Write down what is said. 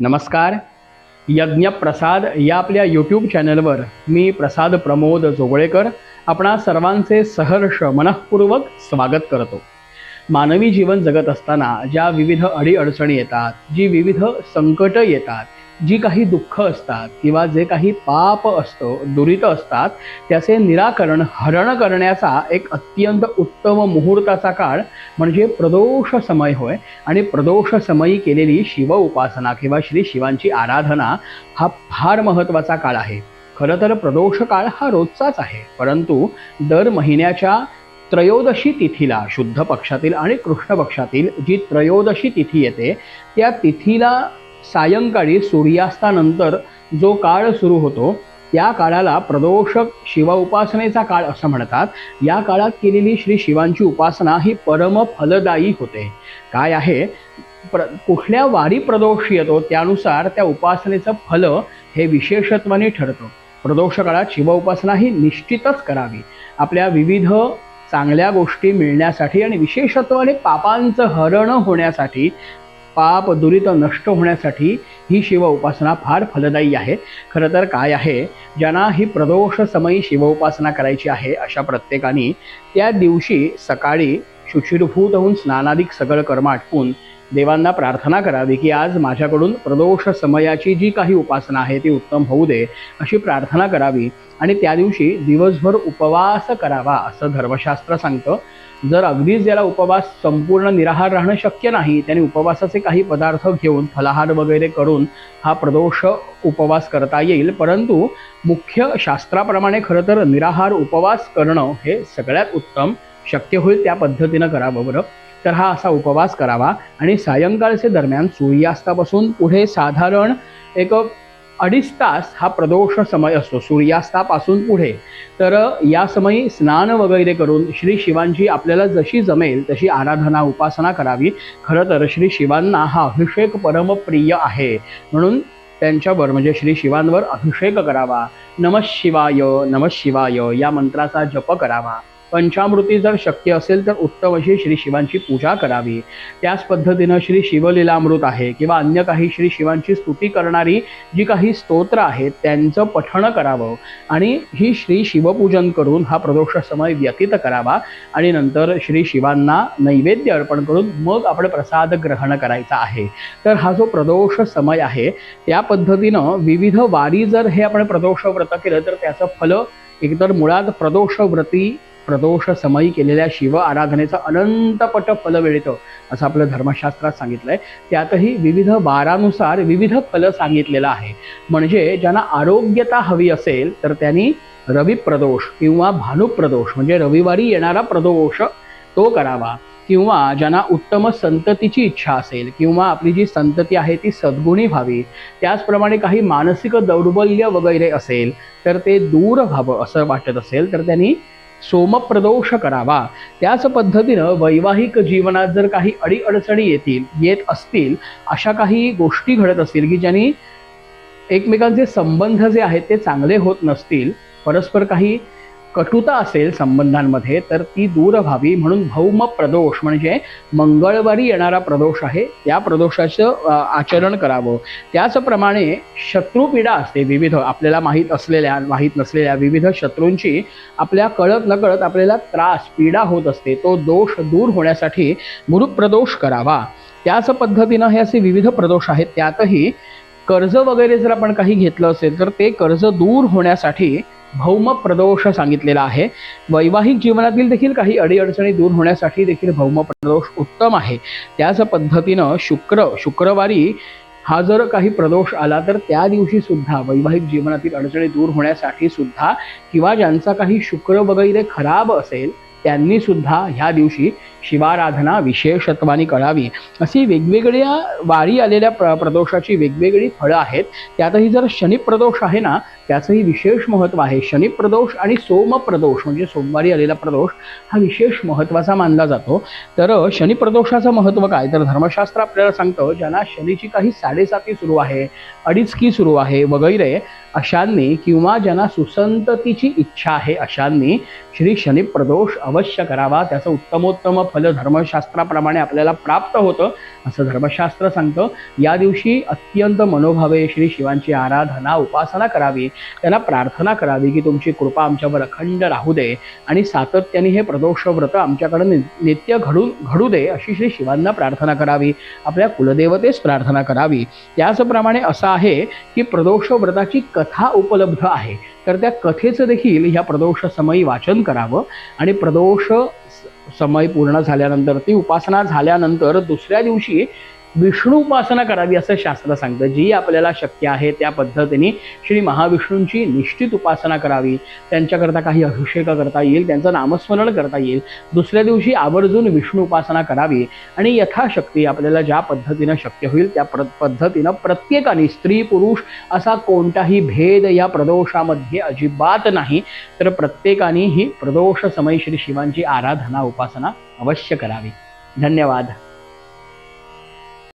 नमस्कार. यज्ञप्रसाद या आपल्या यूट्यूब चॅनलवर मी प्रसाद प्रमोद जोगळेकर आपणा सर्वांचे सहर्ष मनःपूर्वक स्वागत करतो. मानवी जीवन जगत असताना ज्या विविध अडीअडचणी येतात जी विविध संकट येतात जी काही दुःख असतात किंवा जे काही पाप असतं दुरित असतात त्याचे निराकरण हरण करण्याचा एक अत्यंत उत्तम मुहूर्ताचा काळ म्हणजे प्रदोष समय होय. आणि प्रदोष समयी केलेली शिव उपासना किंवा श्री शिवांची आराधना हा फार महत्त्वाचा काळ आहे. खरं तर प्रदोष काळ हा रोजचाच आहे. परंतु दर महिन्याच्या त्रयोदशी तिथीला शुद्ध पक्षातील आणि कृष्ण पक्षातील जी त्रयोदशी तिथी येते त्या तिथीला सायंकाळी सूर्यास्तानंतर जो काळ सुरू होतो त्या काळाला प्रदोषक शिव उपासनेचा काळ असं म्हणतात. या काळात केलेली श्री शिवांची उपासना ही परम फलदायी होते. काय आहे? प्र कुठल्या वारी प्रदोष येतो त्यानुसार त्या उपासनेचं फल हे विशेषत्वाने ठरतं. प्रदोष काळात शिव उपासना ही निश्चितच करावी. आपल्या विविध चांगल्या गोष्टी मिळण्यासाठी आणि विशेषत्वाने पापांचं हरण होण्यासाठी पाप दुरित नष्ट होण्यासाठी ही शिव उपासना फार फलदायी आहे. खरं तर काय आहे? ज्यांना ही प्रदोष समयी शिव उपासना करायची आहे अशा प्रत्येकाने त्या दिवशी सकाळी शुचिरभूत होऊन स्नानाधिक सगळं कर्म आटपून देवांना प्रार्थना करावी की आज माझ्याकडून प्रदोष समयाची जी काही उपासना आहे ती उत्तम होऊ दे अशी प्रार्थना करावी. आणि त्या दिवशी दिवसभर उपवास करावा असं धर्मशास्त्र सांगतं. जर अगदीच ज्याला उपवास संपूर्ण निराहार राहणं शक्य नाही त्याने उपवासाचे काही पदार्थ घेऊन फलाहार वगैरे करून हा प्रदोष उपवास करता येईल. परंतु मुख्य शास्त्राप्रमाणे खरं तर निराहार उपवास करणं हे सगळ्यात उत्तम शक्य होईल त्या पद्धतीनं करावं बरं. तर हा असा उपवास करावा आणि सायंकाळचे दरम्यान सूर्यास्तापासून पुढे साधारण एक अडीच तास हा प्रदोष समय असतो. सूर्यास्तापासून पुढे. तर या समयी स्नान वगैरे करून श्री शिवांची आपल्याला जशी जमेल तशी आराधना उपासना करावी. खरं तर श्री शिवांना हा अभिषेक परमप्रिय आहे. म्हणून त्यांच्यावर म्हणजे श्री शिवांवर अभिषेक करावा. नमः शिवाय नमः शिवाय या मंत्राचा जप करावा. पंचामृती जर शक्य असेल तर उत्तम अशी श्री शिवांची पूजा करावी. त्याच पद्धतीनं श्री शिवलीलामृत आहे किंवा अन्य काही श्री शिवांची स्तुती करणारी जी काही स्तोत्र आहेत त्यांचं पठण करावं. आणि ही श्री शिवपूजन करून हा प्रदोष समय व्यतीत करावा. आणि नंतर श्री शिवांना नैवेद्य अर्पण करून मग आपण प्रसाद ग्रहण करायचा आहे. तर हा जो प्रदोष समय आहे त्या पद्धतीनं विविध वारी जर हे आपण प्रदोष व्रत केलं तर त्याचं फल एकतर मुळात प्रदोष व्रती प्रदोष समयी केलेल्या शिव आराधनेचं अनंतपट फल मिळतं असं आपलं धर्मशास्त्रात सांगितलंय. त्यातही विविध बारानुसार विविध फल सांगितलेलं आहे. म्हणजे ज्यांना आरोग्यता हवी असेल तर त्यांनी रवी प्रदोष किंवा भानुप्रदोष म्हणजे रविवारी येणारा प्रदोष तो करावा. किंवा ज्यांना उत्तम संततीची इच्छा असेल किंवा आपली जी संतती आहे ती सद्गुणी व्हावी त्याचप्रमाणे काही मानसिक दौर्बल्य वगैरे असेल तर ते दूर व्हावं असं वाटत असेल तर त्यांनी सोमप्रदोष करावा त्याच पद्धतीनं वैवाहिक जीवनात जर काही अडीअडचणी येतील येत असतील अशा काही गोष्टी घडत असतील की ज्यांनी एकमेकांचे संबंध जे आहेत ते चांगले होत नसतील परस्पर काही कटुता असेल संबंधांमध्ये तर ती दूर व्हावी म्हणून भौम प्रदोष म्हणजे मंगळवारी येणारा प्रदोष आहे त्या प्रदोषाचं आचरण करावं. त्याचप्रमाणे शत्रुपीडा असते विविध आपल्याला माहीत असलेल्या माहीत नसलेल्या विविध शत्रूंची आपल्या कळत नकळत आपल्याला त्रास पीडा होत असते. तो दोष दूर होण्यासाठी गुरुप्रदोष करावा. त्याच पद्धतीनं हे असे विविध प्रदोष आहेत. त्यातही कर्ज वगैरे जर आपण काही घेतलं असेल तर ते कर्ज दूर होण्यासाठी भौम प्रदोष सांगितलेला आहे. वैवाहिक जीवनातील देखील काही अडीअडचणी दूर होण्यासाठी देखील भौम प्रदोष उत्तम आहे. त्याच पद्धतीनं शुक्र शुक्रवारी हा जर काही प्रदोष आला तर त्या दिवशी सुद्धा वैवाहिक जीवनातील अडचणी दूर होण्यासाठी सुद्धा किंवा ज्यांचा काही शुक्र वगैरे खराब असेल त्यांनी सुद्धा ह्या दिवशी शिवाराधना विशेषत्वाने करावी. अशी वेगवेगळ्या वारी आलेल्या प्र प्रदोषाची वेगवेगळी फळं आहेत. त्यातही जर शनिप्रदोष आहे ना त्याचंही विशेष महत्त्व आहे. शनिप्रदोष आणि सोमप्रदोष म्हणजे सोमवारी आलेला प्रदोष हा विशेष महत्त्वाचा मानला जातो. तर शनिप्रदोषाचं महत्त्व काय? तर धर्मशास्त्र आपल्याला सांगतं ज्यांना शनीची काही साडेसाती सुरू आहे अडीचकी सुरू आहे वगैरे अशांनी किंवा ज्यांना सुसंततीची इच्छा आहे अशांनी श्री शनी प्रदोष अवश्य करावा. त्याचं उत्तमोत्तम फल धर्मशास्त्राप्रमाणे आपल्याला प्राप्त होतं असं धर्मशास्त्र सांगतं. या दिवशी अत्यंत मनोभावे श्री शिवांची आराधना उपासना करावी. त्यांना प्रार्थना करावी की तुमची कृपा आमच्यावर अखंड राहू दे आणि सातत्याने हे प्रदोष व्रत आमच्याकडे नि- नित्य घडून घडू दे अशी श्री शिवांना प्रार्थना करावी. आपल्या कुलदेवतेस प्रार्थना करावी. त्याचप्रमाणे असं आहे की प्रदोष व्रताची कथा उपलब्ध आहे. तर त्या कथेचं देखील ह्या प्रदोष समयी वाचन करावं आणि प्रदोष समय पूर्ण झाल्यानंतर ती उपासना झाल्यानंतर दुसऱ्या दिवशी विष्णू उपासना करावी असं शास्त्र सांगतं. जी आपल्याला शक्य आहे त्या पद्धतीने श्री महाविष्णूंची निश्चित उपासना करावी. त्यांच्याकरता काही अभिषेक करता येईल त्यांचं नामस्मरण करता येईल. दुसऱ्या दिवशी आवर्जून विष्णू उपासना करावी आणि यथाशक्ती आपल्याला ज्या पद्धतीनं शक्य होईल त्या प्र पद्धतीनं प्रत्येकाने स्त्री पुरुष असा कोणताही भेद या प्रदोषामध्ये अजिबात नाही. तर प्रत्येकाने ही प्रदोष समय श्री शिवांची आराधना उपासना अवश्य करावी. धन्यवाद.